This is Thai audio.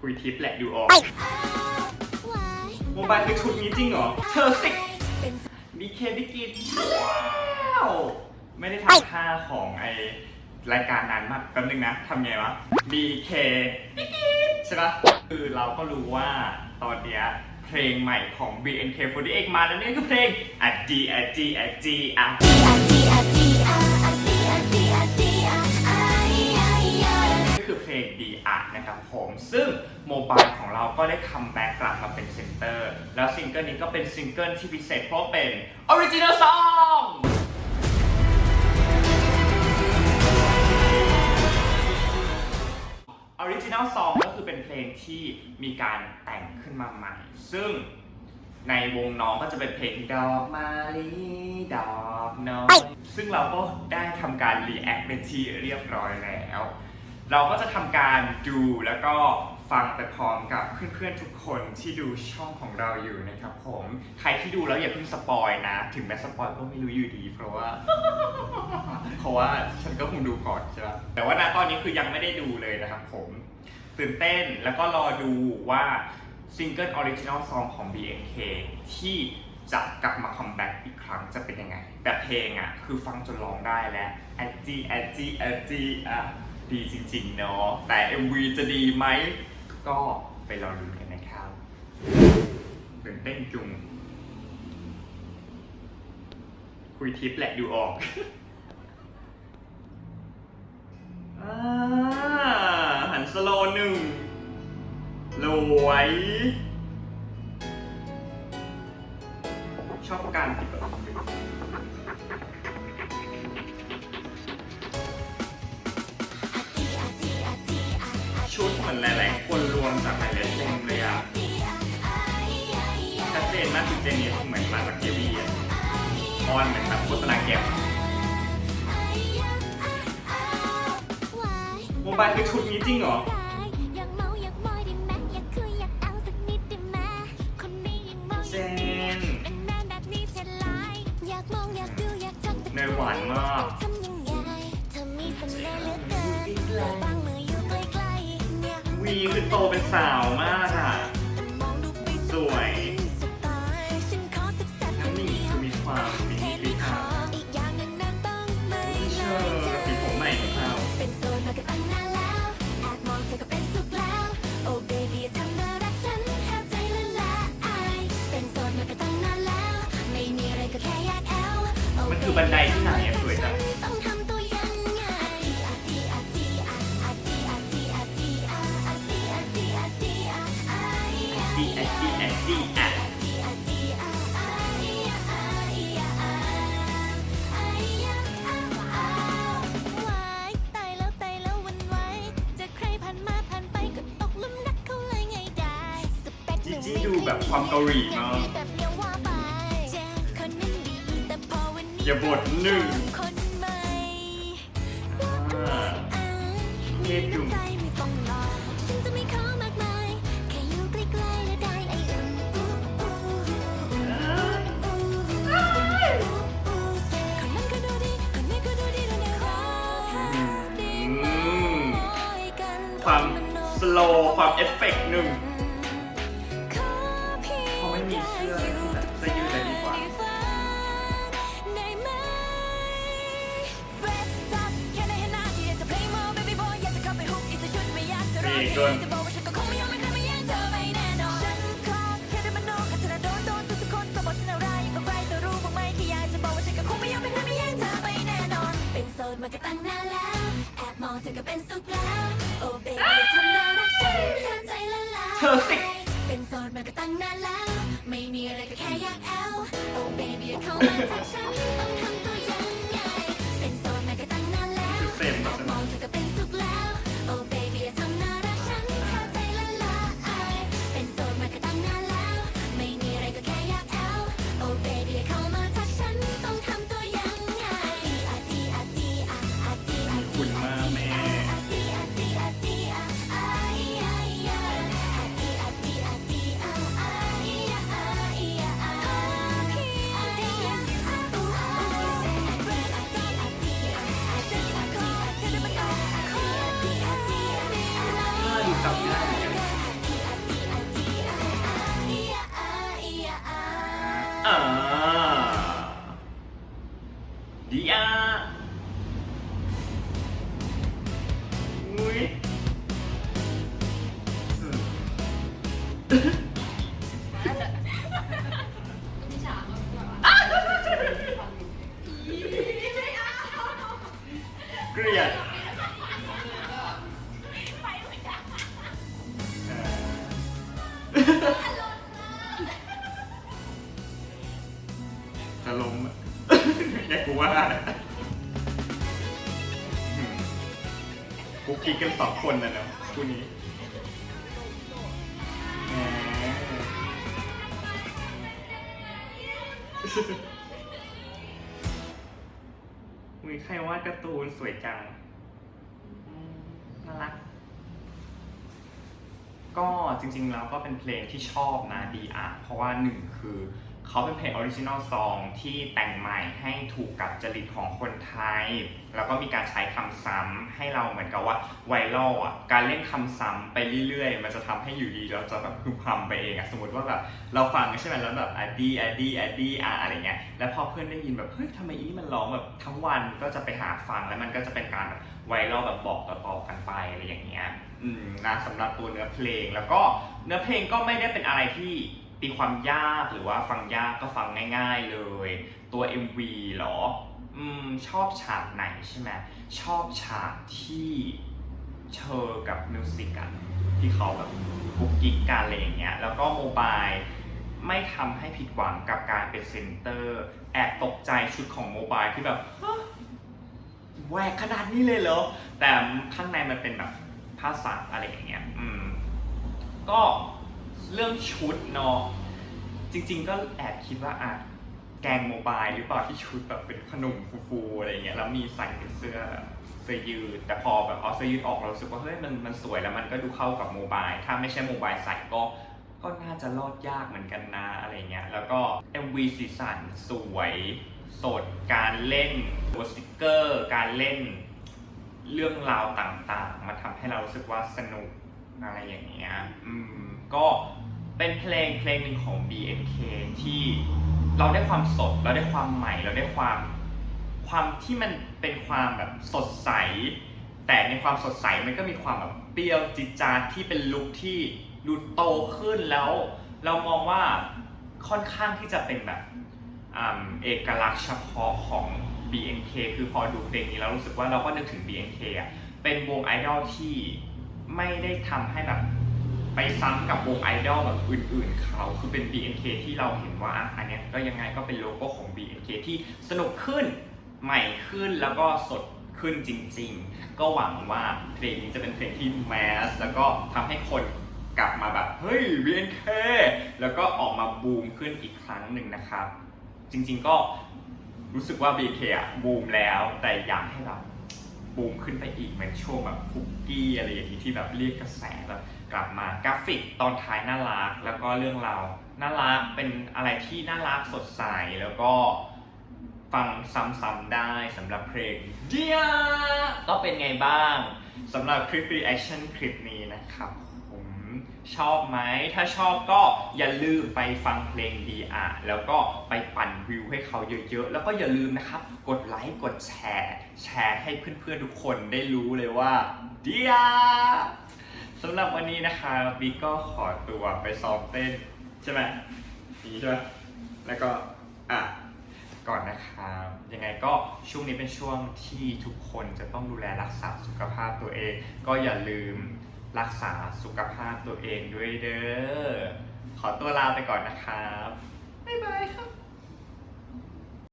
คุยทิปแหละดูออกโมบายคือชุดนี้จริงเหรอ เธอสิบีเคบิกินแล้วไม่ได้ทำท่าของไอรายการนั้นมากแป๊บนึงนะทำไงวะ BK บิกินใช่ปะคือเราก็รู้ว่าตอนเนี้ยเพลงใหม่ของ BNK48 มาแล้วนี่คือเพลงอะดีอะดีอะดีอะก็คือเพลงดีอาร์ นะครับผมซึ่งโมบายของเราก็ได้คัมแบ็กกลับมาเป็นเซนเตอร์ แล้วซิงเกิลนี้ก็เป็นซิงเกิลที่พิเศษเพราะเป็นออริจินัลซองออริจินัลซองก็คือเป็นเพลงที่มีการแต่งขึ้นมาใหม่ ซึ่งในวงน้องก็จะเป็นเพลงดอกมาลีดอกน้องซึ่งเราก็ได้ทำการรีแอคเป็นที่เรียบร้อยแล้ว เราก็จะทำการดูแล้วก็ฟังไปพร้อมกับเพื่อนๆทุกคนที่ดูช่องของเราอยู่นะครับผมใครที่ดูแล้วอย่าเพิ่งสปอยนะ ถึงแม้สปอยก็ไม่รู้อยู่ดี เพราะว่า เพราะว่าฉันก็คงดูก่อนใช่ไหมแต่ว่าณตอนนี้คือยังไม่ได้ดูเลยนะครับผมตื่นเต้นแล้วก็รอดูว่าซิงเกิลออริจินอลซองของ BNK ที่จะกลับมาคัมแบ็กอีกครั้งจะเป็นยังไง แต่เพลงอะคือฟังจนร้องได้แล้วแอจีแอจีแอจีอะ ดีจริงๆเนาะแต่ MV จะดีไหม ก็ไปรอดูกันนะครับตื่นเต้นจุง คุยทิปแหละดูออกอ่าหันสโลหนึ่งรวย เจนี่เหมือนมาจากทีวีอ่ออนเหมือนแบบโฆษณาแก็บโมบายคือชุดนี้จริงเหรอเจนเนยหวานมากวีคือโตเป็นสาวมาก ดูแบบความเกาหลีมากอย่าบ่นหนึ่งเท่จุงใจไม่ต้องรอฉันจะไม่ขอมากมายแค่อยู่ใกล้ๆและได้ไออุ่นความสโลว์ความเอฟเฟกต์หนึ่ง โดนทุกๆคนก็บอกฉันอะไรก็ใครจะรู้บ้างไหมที่อยากจะบอกว่าฉันก็คงไม่ยอมไม่เคยไม่แย่งเธอไปแน่นอนเป็นโสดมาก็ตั้งนานแล้ว แอบมองเธอก็เป็นสุขแล้ว โอ้ baby ทำน่ารักฉันแทบใจละลายเธอสิ เกลียดจะลมแกกูว่ากูกินกันสองคนนะเนาะคู่นี้ มีใครวาดการ์ตูนสวยจัง น่ารัก ก็จริงๆแล้วก็เป็นเพลงที่ชอบนะดีอะเพราะว่าหนึ่งคือ เขาเป็นเพลงออริจินอลซองที่แต่งใหม่ให้ถูกกับจริตของคนไทย แล้วก็มีการใช้คำซ้ำให้เราเหมือนกับว่าไวรัลอะการเล่นคำซ้ำไปเรื่อยๆ มันจะทำให้อยู่ดีเราจะแบบพึมพำไปเองอะสมมติว่าแบบเราฟังใช่ไหมแล้วแบบอดีอดีอดีอะอะไรเงี้ยแล้วพอเพื่อนได้ยินแบบเฮ้ยทำไมอีนี่มันร้องแบบทั้งวันก็จะไปหาฟังแล้วมันก็จะเป็นการแบบไวรัลแบบบอกต่อๆกันไปอะไรอย่างเงี้ยอืมนะสำหรับตัวเนื้อเพลงแล้วก็เนื้อเพลงก็ไม่ได้เป็นอะไรที่ ตีความยากหรือว่าฟังยากก็ฟังง่าย ๆเลย ตัว MV เหรอ อืม ชอบฉากไหนใช่ไหมชอบฉากที่เชอกับมิวสิกอะที่เขาแบบกุ๊กกิ๊กกันอะไรอย่างเงี้ยแล้วก็โมบายไม่ทำให้ผิดหวังกับการเป็นเซนเตอร์ แอบตกใจชุดของโมบายที่แบบแหวกขนาดนี้เลยเหรอ แต่ข้างในมันเป็นแบบภาษาอะไรอย่างเงี้ย อืม ก็ เรื่องชุดเนาะจริง ๆ ก็แอบคิดว่าอะแกงโมบายหรือเปล่าที่ชุดแบบเป็นขนมฟูๆอะไรเงี้ยแล้วมีใส่เป็นเสื้อเสื้อยืดแต่พอแบบเอาเสื้อยืดออกเรารู้สึกว่าเฮ้ยมันมันสวยแล้วมันก็ดูเข้ากับโมบายถ้าไม่ใช่โมบายใส่ก็ก็น่าจะรอดยากเหมือนกันนะอะไรเงี้ยแล้วก็ MV สีสันสวยสดการเล่นตัวสติกเกอร์ การเล่นเรื่องราวต่างๆมาทำให้เรารู้สึกว่าสนุกอะไรอย่างเงี้ย อืม ก็ เป็นเพลงเพลงหนึ่งของ BNK ที่เราได้ความสด เราได้ความใหม่ เราได้ความความที่มันเป็นความแบบสดใส แต่ในความสดใสมันก็มีความแบบเปรี้ยวจิจาดที่เป็นลุคที่ดูโตขึ้นแล้ว เรามองว่าค่อนข้างที่จะเป็นแบบอเอกลักษณ์เฉพาะของ BNK คือพอดูเพลงนี้แล้วรู้สึกว่าเราก็นึกถึง BNK อะเป็นวงไอดอลที่ไม่ได้ทำให้แบบ ไปซ้ำกับวงไอดอลแบบอื่นๆเขาคือเป็น BNK ที่เราเห็นว่าอันนี้ก็ยังไงก็เป็นโลโก้ของ BNK ที่สนุกขึ้นใหม่ขึ้นแล้วก็สดขึ้นจริงๆ ก็หวังว่าเพลงนี้จะเป็นเพลงที่แมสแล้วก็ทำให้คนกลับมาแบบ เฮ้ย BNK แล้วก็ออกมาบูมขึ้นอีกครั้งหนึ่งนะครับ จริงๆก็รู้สึกว่า BNK อะบูมแล้วแต่อยากให้แบบ บูมขึ้นไปอีกเหมือนช่วงแบบคุกกี้อะไรอย่างนี้ที่แบบเรียกกระแสแบบกลับมากราฟิกตอนท้ายน่ารักแล้วก็เรื่องราวน่ารักเป็นอะไรที่น่ารักสดใสแล้วก็ฟังซ้ำๆได้สำหรับเพลงเดียก็เป็นไงบ้างสำหรับคลิป reaction คลิปนี้นะครับผ ชอบไหม ถ้าชอบก็อย่าลืมไปฟังเพลงดีอะแล้วก็ไปปั่นวิวให้เขาเยอะๆ แล้วก็อย่าลืมนะครับ กดไลค์ กดแชร์ แชร์ให้เพื่อนๆ ทุกคนได้รู้เลยว่าเดียสำหรับวันนี้นะคะบิ๊กก็ขอตัวไปซ้อมเต้น ใช่ไหมนี้ใช่ไหมแล้วก็ อะก่อนนะครับยังไงก็ช่วงนี้เป็นช่วงที่ทุกคนจะต้องดูแลรักษาสุขภาพตัวเอง ก็อย่าลืม รักษาสุขภาพตัวเองด้วยเด้อ ขอตัวลาไปก่อนนะครับ บ๊ายบายครับ